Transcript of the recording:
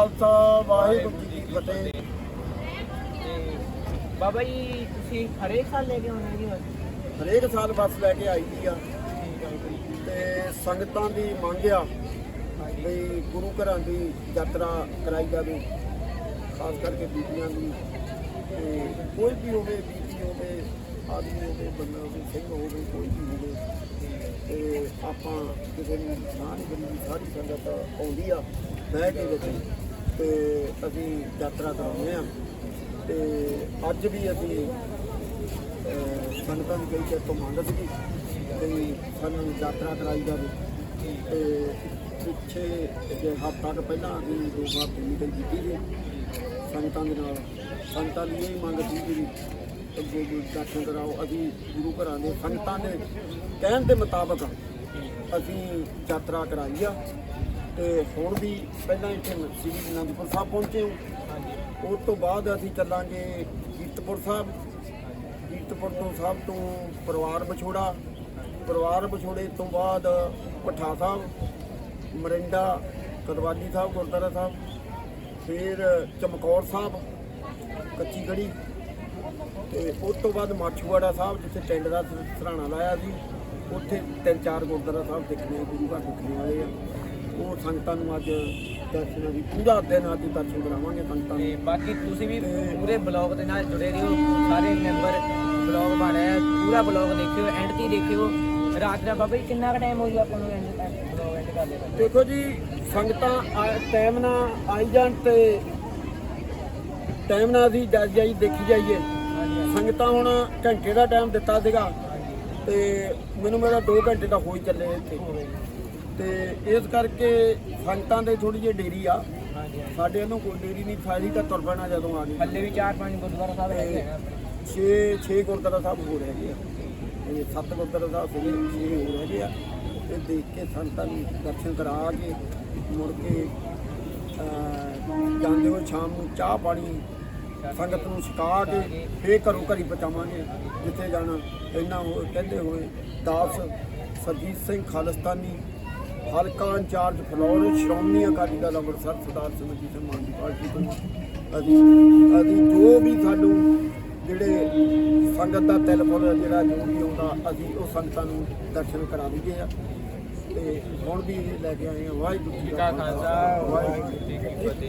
ਖਾਲਸਾ ਵਾਹਿਗੁਰੂ ਜੀ ਕੀ ਫਤਿਹ। ਤੇ ਬਾਬਾ ਜੀ ਤੁਸੀਂ ਹਰੇਕ ਸਾਲ ਲੈ ਕੇ ਆਉਂਦੇ ਜੀ ਹਰੇਕ ਸਾਲ ਬੱਸ ਲੈ ਕੇ ਆਈ ਦੀ ਆ। ਤੇ ਸੰਗਤਾਂ ਦੀ ਮੰਗ ਆ ਵੀ ਗੁਰੂ ਘਰਾਂ ਦੀ ਯਾਤਰਾ ਕਰਾਈ ਜਾਵੇ ਖਾਸ ਕਰਕੇ ਬੀਬੀਆਂ ਦੀ। ਤੇ ਕੋਈ ਵੀ ਹੋਵੇ ਬੀਬੀ ਹੋਵੇ ਆਦਮੀ ਹੋਵੇ ਬੰਦਾ ਹੋਵੇ ਸਿੰਘ ਹੋਵੇ ਕੋਈ ਵੀ ਹੋਵੇ ਤੇ ਆਪਾਂ ਕਿਸੇ ਨੂੰ ਨਾ ਨਹੀਂ ਸਾਰੀ ਸੰਗਤ ਆਉਂਦੀ ਆ ਬਹਿ ਕੇ ਵਿੱਚ ਤੇ ਅਸੀਂ ਯਾਤਰਾ ਕਰਾਉਂਦੇ ਆ ਤੇ ਅੱਜ ਵੀ ਅਸੀਂ, ਅਹ, ਸੰਗਤਾਂ ਦੀ ਕਈ ਚਿਰ ਤੋਂ ਮੰਗ ਸੀਗੀ ਤੇ ਸਾਨੂੰ ਯਾਤਰਾ ਕਰਾਈ ਜਾਵੇ। ਤੇ ਪਿੱਛੇ ਜੇ ਹਫ਼ਤਾ ਕੁ ਪਹਿਲਾਂ ਅਸੀਂ ਦੋ ਵਾਰ ਮੀਟਿੰਗ ਕੀਤੀ ਸੀ ਸੰਗਤਾਂ ਦੇ ਨਾਲ, ਸੰਗਤਾਂ ਦੀ ਇਹ ਮੰਗ ਸੀ ਕਿ ਅੱਗੇ ਗੁਰੂ ਦਰਸ਼ਨ ਕਰਾਓ। ਅਸੀਂ ਗੁਰੂ ਘਰਾਂ ਦੇ ਸੰਗਤਾਂ ਦੇ ਕਹਿਣ ਦੇ ਮੁਤਾਬਕ ਅਸੀਂ ਯਾਤਰਾ ਕਰਾਈ ਆ। ਤੇ ਹੁਣ ਵੀ ਪਹਿਲਾਂ ਇੱਥੇ ਸ੍ਰੀ ਅਨੰਦਪੁਰ ਸਾਹਿਬ ਪਹੁੰਚੇ ਹਾਂ। ਉਸ ਤੋਂ ਬਾਅਦ ਅਸੀਂ ਚੱਲਾਂਗੇ ਕੀਰਤਪੁਰ ਸਾਹਿਬ। ਕੀਰਤਪੁਰ ਤੋਂ ਸਾਹਿਬ ਤੋਂ ਪਰਿਵਾਰ ਵਿਛੋੜਾ। ਪਰਿਵਾਰ ਵਿਛੋੜੇ ਤੋਂ ਬਾਅਦ ਪਠਾ ਸਾਹਿਬ, ਮਰਿੰਡਾ, ਕਦਵਾਲੀ ਸਾਹਿਬ, ਗੁਰਦੁਆਰਾ ਸਾਹਿਬ, ਫਿਰ ਚਮਕੌਰ ਸਾਹਿਬ ਕੱਚੀ ਗੜੀ ਤੇ ਉਸ ਤੋਂ ਬਾਅਦ ਮਾਛੂਵਾੜਾ ਸਾਹਿਬ, ਜਿੱਥੇ ਟੈਂਟ ਦਾ ਸਰਾਣਾ ਲਾਇਆ ਸੀ। ਉੱਥੇ ਤਿੰਨ ਚਾਰ ਗੁਰਦੁਆਰਾ ਸਾਹਿਬ ਦੇਖਣੇ ਗੁਰੂ ਘਰ ਦੇਖਣੇ ਵਾਲੇ ਆ। ਉਹ ਸੰਗਤਾਂ ਨੂੰ ਅੱਜ ਦਰਸ਼ਨਾਂ ਦੀ ਪੂਰਾ ਦਿਨ ਅੱਜ ਦਰਸ਼ਨ ਕਰਾਵਾਂਗੇ ਸੰਗਤਾਂ ਤੇ ਨੂੰ। ਬਾਕੀ ਤੁਸੀਂ ਵੀ ਪੂਰੇ ਬਲੌਗ ਦੇ ਨਾਲ ਜੁੜੇ ਰਹੋ ਸਾਰੇ ਮੈਂਬਰ ਬਲੌਗ ਬਣ ਰਿਹਾ ਪੂਰਾ ਬਲੌਗ ਦੇਖਿਓ ਐਂਡ ਤੀ ਦੇਖਿਓ। ਰਾਤ ਦਾ ਬਾਬਾ ਜੀ ਕਿੰਨਾ ਕੁ ਟਾਈਮ ਹੋ ਗਿਆ ਆਪਾਂ ਨੂੰ ਐਂਡ ਬਲੌਗ ਐਂਡ ਕਰ ਲੈਣਾ ਦੇਖੋ ਜੀ ਸੰਗਤਾਂ ਟਾਈਮ ਨਾਲ ਆਈ ਜਾਣ ਤੇ ਟਾਈਮ ਨਾਲ ਅਸੀਂ ਜੱਜ ਜਾਈ ਦੇਖੀ ਜਾਈਏ। ਸੰਗਤਾਂ ਹੁਣ ਘੰਟੇ ਦਾ ਟਾਈਮ ਦਿੱਤਾ ਸੀਗਾ ਤੇ ਮੈਨੂੰ ਮੇਰਾ 2 ਘੰਟੇ ਦਾ ਹੋ ਹੀ ਚੱਲੇ ਇੱਥੇ। ਤੇ ਇਸ ਕਰਕੇ ਸੰਗਤਾਂ ਦੇ ਥੋੜੀ ਜਿਹੀ ਡੇਰੀ ਆ। ਸਾਡੇ ਵੱਲੋਂ ਕੋਈ ਡੇਰੀ ਨਹੀਂ ਸਾਰੀ ਤਾਂ ਤੁਰ ਪੈਣਾ ਜਦੋਂ ਆ ਗਏ ਹੱਲੇ ਵੀ ਚਾਰ ਪੰਜ ਗੁਰਦੁਆਰਾ ਸਾਹਿਬ ਹੈਗੇ ਆ। 6 6 ਗੁਰਦੁਆਰਾ ਸਾਹਿਬ ਹੋ ਰਹੇ ਆ। ਇਹ ਸੱਤ ਗੁਰਦੁਆਰਾ ਸਾਹਿਬ ਹੋ 6 ਹੋ ਰਹੇ ਆ। ਤੇ ਦੇਖ ਕੇ ਸੰਤਾਂ ਨੂੰ ਦਰਸ਼ਨ ਕਰਾ ਕੇ ਮੁੜ ਕੇ ਜਾਂਦੇ ਹੋਏ ਸ਼ਾਮ ਨੂੰ ਚਾਹ ਪਾਣੀ ਸੰਗਤ ਨੂੰ ਛਕਾ ਕੇ ਫੇਰ ਘਰੋਂ ਘਰੀ ਪਹੁੰਚਾਵਾਂਗੇ ਜਿੱਥੇ ਜਾਣਾ। ਇੰਨਾ ਹੋਏ ਕਹਿੰਦੇ ਹੋਏ ਦਾਸ ਸਰਜੀਤ ਸਿੰਘ ਖਾਲਸਤਾਨੀ ਹਲਕਾ ਇੰਚਾਰਜ ਫਲੋਰ ਸ਼੍ਰੋਮਣੀ ਅਕਾਲੀ ਦਲ ਅੰਮ੍ਰਿਤਸਰ ਸਰਦਾਰ ਸਿੰਘ ਮਾਨ ਦੀ ਪਾਰਟੀ ਤੋਂ ਅਸੀਂ ਅਸੀਂ ਜੋ ਵੀ ਸਾਨੂੰ ਜਿਹੜੇ ਸੰਗਤ ਦਾ ਟੈਲੀਫੋਨ ਜਿਹੜਾ ਜੋ ਵੀ ਆਉਂਦਾ ਅਸੀਂ ਉਹ ਸੰਗਤਾਂ ਨੂੰ ਦਰਸ਼ਨ ਕਰਾ ਦਈਏ ਆ। ਤੇ ਹੁਣ ਵੀ ਲੈ ਕੇ ਆਏ ਆ ਵਾਹਿਗੁਰੂ ਜੀ ਕਾ ਖਾਲਸਾ ਵਾਹਿਗੁਰੂ ਵਾਹਿਗੁਰੂ ਜੀ ਕੀ ਫਤਿਹ।